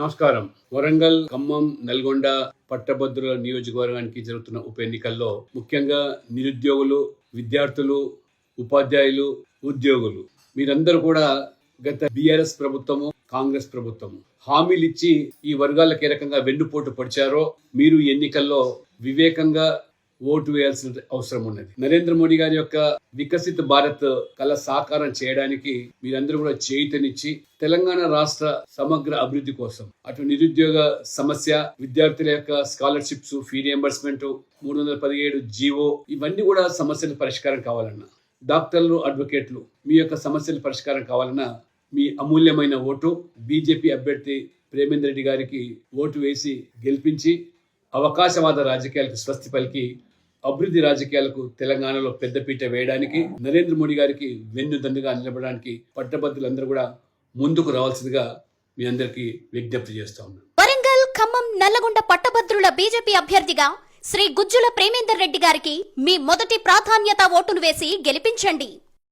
నమస్కారం. వరంగల్ ఖమ్మం నల్గొండ పట్టభద్రుల నియోజకవర్గానికి జరుగుతున్న ఉప ఎన్నికల్లో ముఖ్యంగా నిరుద్యోగులు విద్యార్థులు ఉపాధ్యాయులు ఉద్యోగులు మీరందరూ కూడా గత బీఆర్ఎస్ ప్రభుత్వము కాంగ్రెస్ ప్రభుత్వము హామీలు ఇచ్చి ఈ వర్గాలకు ఏ రకంగా వెన్నుపోటు పడిచారో మీరు ఎన్నికల్లో వివేకంగా ఓటు వేయాల్సిన అవసరం ఉన్నది. నరేంద్ర మోడీ గారి యొక్క వికసిత భారత్ కళ సాకారం చేయడానికి మీరందరూ కూడా చేయితనిచ్చి తెలంగాణ రాష్ట్ర సమగ్ర అభివృద్ధి కోసం అటు నిరుద్యోగ సమస్య విద్యార్థుల యొక్క స్కాలర్షిప్స్ ఫీ రియంబర్స్మెంట్ మూడు వందల పదిహేడు జీవో ఇవన్నీ కూడా సమస్యల పరిష్కారం కావాలన్నా డాక్టర్లు అడ్వకేట్లు మీ యొక్క సమస్యల పరిష్కారం కావాలన్నా మీ అమూల్యమైన ఓటు బీజేపీ అభ్యర్థి ప్రేమేందర్ రెడ్డి గారికి ఓటు వేసి గెలిపించి అవకాశవాద రాజకీయాలకు స్వస్తి పలికి అభివృద్ధి రాజకీయాలకు తెలంగాణలో పెద్దపీట వేయడానికి నరేంద్ర మోడీ గారికి వెన్నుదన్నుగా నిలబడడానికి పట్టభద్రులందరూ కూడా ముందుకు రావాల్సిందిగా మీ అందరికీ విజ్ఞప్తి చేస్తా ఉన్నాను. వరంగల్ ఖమ్మం నల్లగొండ పట్టభద్రుల బీజేపీ అభ్యర్థిగా శ్రీ గుజ్జుల ప్రేమేందర్ రెడ్డి గారికి మీ మొదటి ప్రాధాన్యత ఓటును వేసి గెలిపించండి.